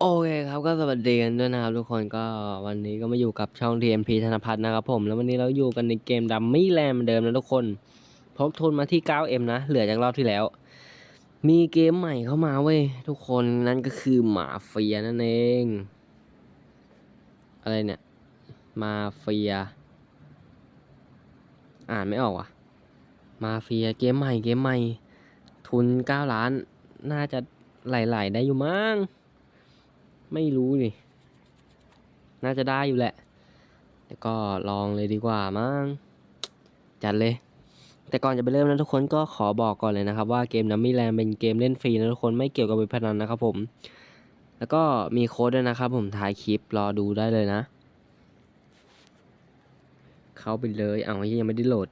โอเคครับ ก็สวัสดีกันด้วยนะครับทุกคนก็วันนี้ก็มาอยู่กับช่อง TMP ธนพัฒน์นะครับผมแล้ววันนี้เราอยู่กันในเกมดัมมี่แลนด์เหมือนเดิมนะทุกคนพกทุนมาที่ 9M นะ เหลือจากรอบที่แล้ว มีเกมใหม่เข้ามาเว้ยทุกคนนั่นก็คือหมาเฟียนั่นเอง อะไรเนี่ย มาเฟีย อ่านไม่ออกว่ะ มาเฟียเกมใหม่เกมใหม่ ทุน 9 ล้าน น่าจะไหลๆได้อยู่มั้ง ไม่รู้นี่ น่าจะได้อยู่แหละแต่ก็ลองเลยดีกว่ามั้ง จัดเลย แต่ก่อนจะไปเริ่มนะทุกคนก็ขอบอกก่อนเลยนะครับว่าเกมนัมมี่แลนเป็นเกมเล่นฟรีนะทุกคนไม่เกี่ยวกับเว็บพนันนะครับผม แล้วก็มีโค้ดด้วยนะครับผมถ่ายคลิปรอดูได้เลยนะ เข้าไปเลย เอาวยังไม่ได้โหลด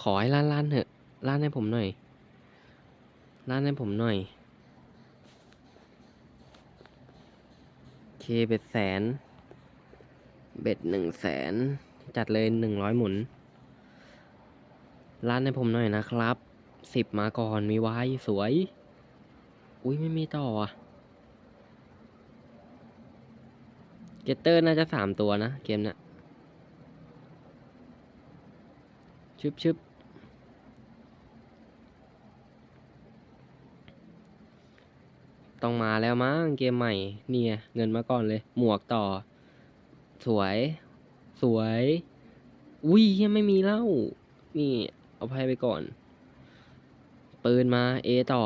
ขอให้ล้านล้านๆเถอะล้านให้ผมหน่อยล้านให้ผมหน่อย เคเบ็ดแสน เบ็ดหนึ่งแสน จัดเลยหนึ่งร้อยหมุนล้านให้ผมหน่อยนะครับ สิบมาก่อนมีไว้สวย อุ้ยไม่มีต่ออะ เกตเตอร์น่าจะสามตัวนะ เกมเนี้ยชึบชึบ ต้องมาแล้วมั้งเกมใหม่ เนี่ย เงินมาก่อนเลย หมวกต่อ สวย สวย อุ้ยยังไม่มีแล้วนี่ เอาไพ่ไปก่อน ปืนมา เอต่อ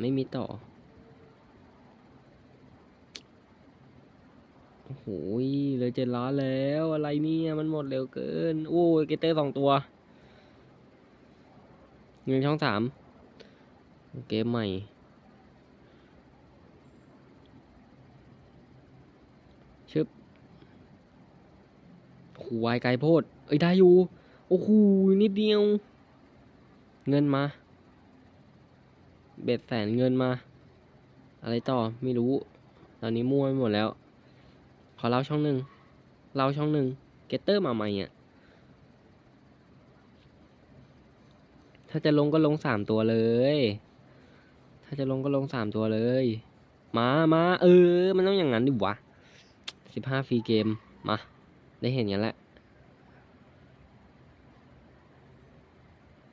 ไม่มีต่อ โอ้โหเลยเจ็ดล้านแล้ว อะไรเนี่ย มันหมดเร็วเกิน โอ้ยเกตเตอร์สองตัว เงินช่องสามเกมใหม่ ชึบโอ้วายไกลโพด เอ้ยได้อยู่ โอ้โหนิดเดียว เงินมา เบ็ดแสนเงินมา อะไรต่อไม่รู้ ตอนนี้มั่วไปหมดแล้ว ขอเล่าช่องหนึ่งเล่าช่องหนึ่งเกตเตอร์มาใหม่อะถ้าจะลงก็ลงสามตัวเลย ถ้าจะลงก็ลงสามตัวเลย มา มา เออ มันต้องอย่างนั้นดิวะ สิบห้าฟรีเกม มา ได้เห็นกันแล้ว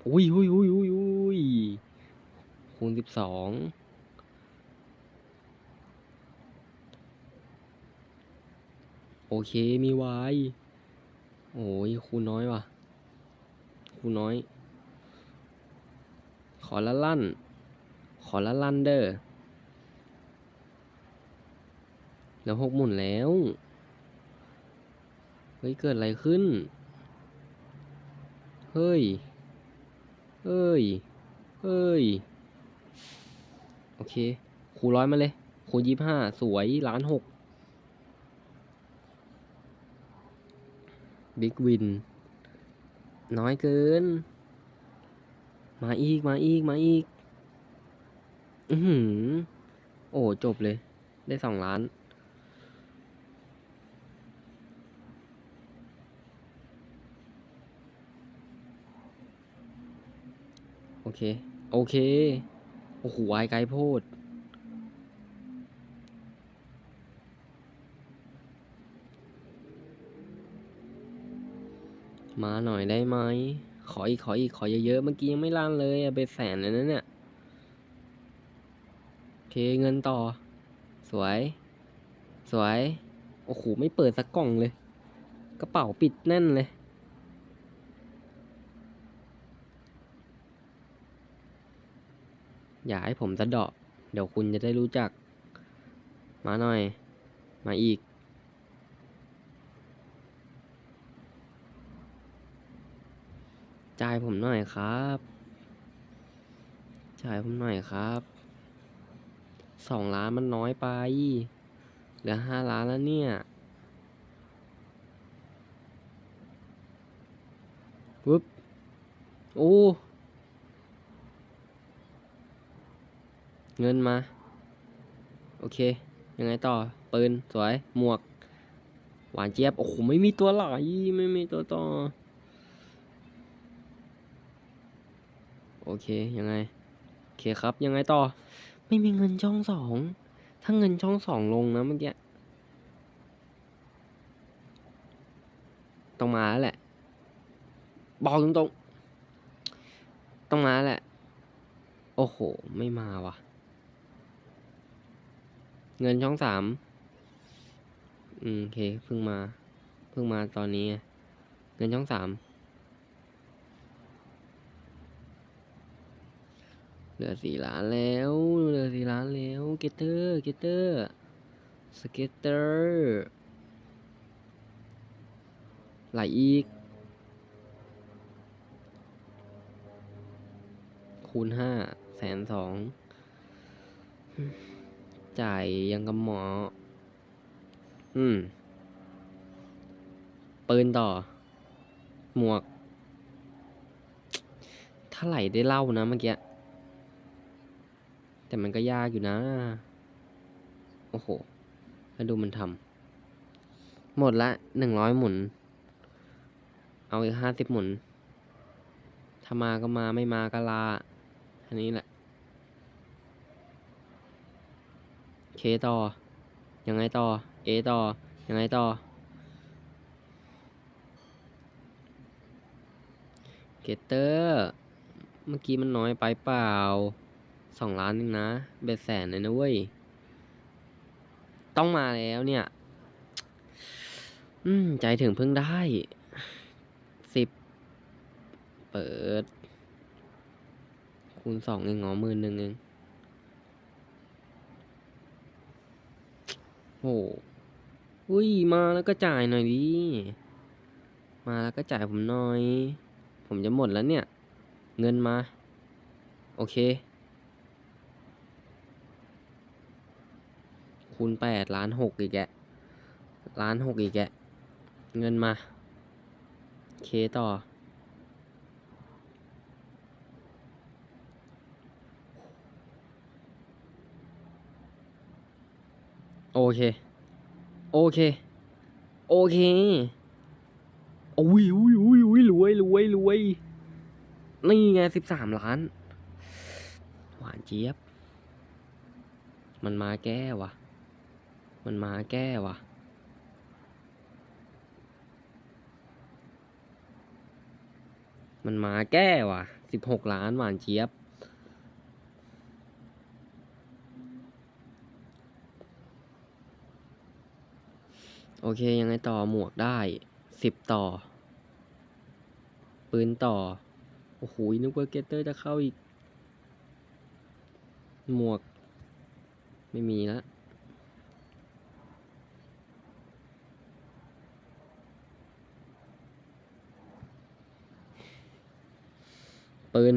อุ้ยอุ้ยอุ้ยอุ้ยอุ้ยคูณสิบสองโอเคมีวายโอ้ยคูณน้อยว่ะ คูณน้อย ขอละลั่น ขอละลั่นเด้อ แล้วหกหมุนแล้ว เฮ้ย เกิดอะไรขึ้น เฮ้ย เฮ้ย เฮ้ย โอเค คูร้อยมาเลย คูยี่ห้าสวยล้านหกบิ๊กวิน น้อยเกิน มาอีก มาอีก มาอีก อือหือ โอ้ จบเลย ได้สองล้าน เค โอเค โอ้โหวายไกลโพดมาหน่อยได้ไหม ขออีก ขออีก ขอเยอะๆ เมื่อกี้ยังไม่ลั่นเลยอะไปแสนเลยนะเนี่ยโอเคเงินต่อ สวย สวย โอ้โห ไม่เปิดสักกล่องเลย กระเป๋าปิดแน่นเลย อย่าให้ผมสะเดาะ เดี๋ยวคุณจะได้รู้จัก มาหน่อย มาอีก จ่ายผมหน่อยครับ จ่ายผมหน่อยครับสองล้านมันน้อยไป เหลือห้าล้านแล้วเนี่ยปึ๊บ โอ้ เงินมา โอเค ยังไงต่อ ปืน สวย หมวก หวานเจี๊ยบ โอ้โห ไม่มีตัวหลไม่มีตัวต่อ โอเค ยังไงเคครับ ยังไงต่อ ไม่มีเงินช่องสอง ถ้าเงินช่องสองลงนะเมื่อกี้ ต้องมาแล้วแหละ บอกตรงๆ ต้องมาแล้วแหละ โอ้โห ไม่มาว่ะ เงินช่องสามอืมโอเคเพิ่งมาเพิ่งมาตอนนี้ เงินช่องสามเหลือสี่ล้านแล้ว เหลือสี่ล้านแล้ว เกตเตอร์ เกตเตอร์ สเกตเตอร์ไหลอีก คูณห้าแสนสอง จ่ายยังกับหมอ อืม ปืนต่อ หมวก ถ้าไหลได้เล่านะเมื่อกี้ แต่มันก็ยากอยู่นะ โอ้โห แล้วดูมันทำ หมดละหนึ่งร้อยหมุน เอาอีกห้าสิบหมุน ถ้ามาก็มาไม่มาก็ลา อันนี้แหละ เคต่อ ยังไงต่อ เอต่อ ยังไงต่อ เกตเตอร์ เมื่อกี้มันน้อยไปเปล่าสองล้านนึงนะ เบ็ดแสนเลยนะเว้ย ต้องมาแล้วเนี่ย อืม ใจถึงเพิ่งได้สิบเปิด คูณสองเองงอมื่นหนึ่งเอง หอุ้ยมาแล้วก็จ่ายหน่อยดิมาแล้วก็จ่ายผมหน่อย ผมจะหมดแล้วเนี่ย เงินมา โอเค คูณแปดล้านหกอีกแกล้านหกอีกแกเงินมา เคต่อ โอเค โอเค โอเคโอ้ยอุ้ยอุ้ยอุ้ยรวยรวยรวยนี่ไงสิบสามล้าน หวานเจี๊ยบ มันมาแก้วะมันมาแก้วะมันมาแก้วะสิบหกล้านหวานเจี๊ยบ โอเคยังไงต่อหมวกได้สิบต่อ ปืนต่อ โอ้โหนึกว่าเกตเตอร์จะเข้าอีก หมวก ไม่มีละปืน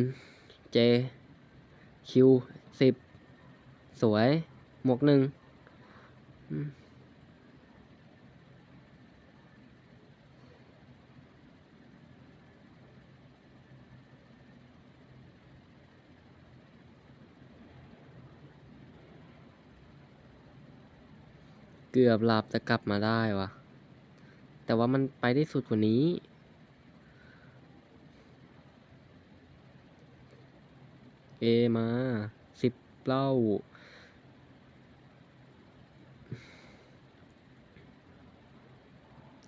เจ คิวสิบ สวย หมวกหนึ่งอืม เกือบหลับจะกลับมาได้วะแต่ว่ามันไปได้สุดกว่านี้ เอมาสิบเล่า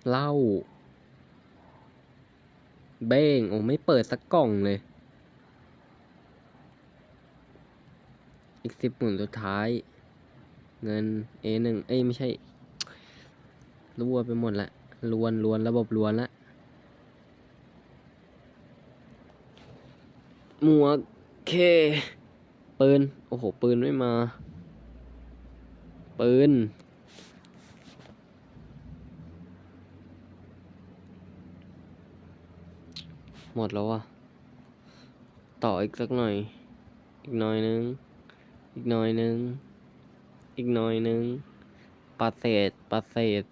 เล้าเบ้ง โอ้ ไม่เปิดสักกล่องเลย อีกสิบหมื่นสุดท้าย เงิน A หนึ่งเอ้ยไม่ใช่รั่วไปหมดละลวนลวนระบบลวนละหมวกเคปืน โอ้โห ปืนไม่มา ปืน หมดแล้วอะต่ออีกสักหน่อย อีกหน่อยนึง อีกหน่อยนึง อีกหน่อยนึงปาเศษปาเศษ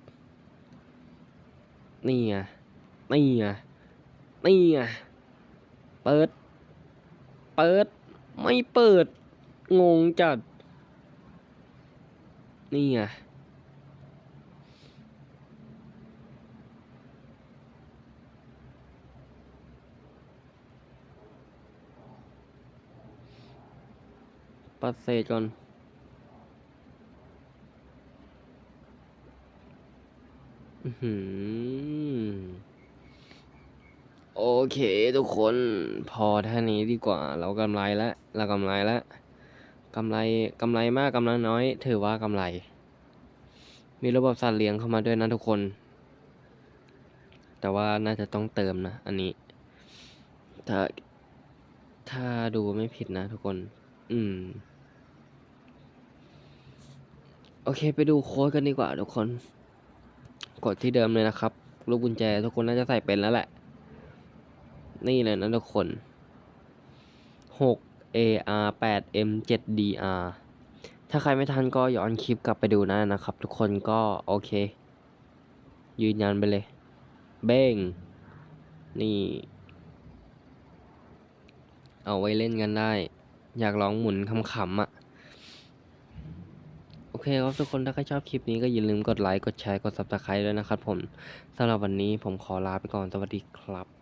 นี่ไงนี่ไงนี่ไงเปิด เปิด ไม่เปิด งงจัด นี่ไงปัดเศษก่อน อื้อหือ โอเคทุกคนพอท่านี้ดีกว่า เรากำไรแล้วเรากำไรแล้วกำไรกำไรมากกำไรน้อย ถือว่ากำไร มีระบบสัตว์เลี้ยงเข้ามาด้วยนะทุกคน แต่ว่าน่าจะต้องเติมนะ อันนี้ ถ้าถ้าดูไม่ผิดนะทุกคน อืม โอเค ไปดูโค้ดกันดีกว่าทุกคน กดที่เดิมเลยนะครับ ลูกกุญแจทุกคนน่าจะใส่เป็นแล้วแหละ นี่เลยนะทุกคน 6 AR 8 M 7 DR ถ้าใครไม่ทันก็ย้อนคลิปกลับไปดูนะนะครับ ทุกคนก็โอเค ยืนยันไปเลย เบ้ง นี่ เอาไว้เล่นกันได้ อยากลองหมุนขำๆอะ เคครับทุกคนถ้าใครชอบคลิปนี้ก็อย่าลืมกดไลค์ กดแชร์ กด subscribe ด้วยนะครับผมสำหรับวันนี้ผมขอลาไปก่อน สวัสดีครับ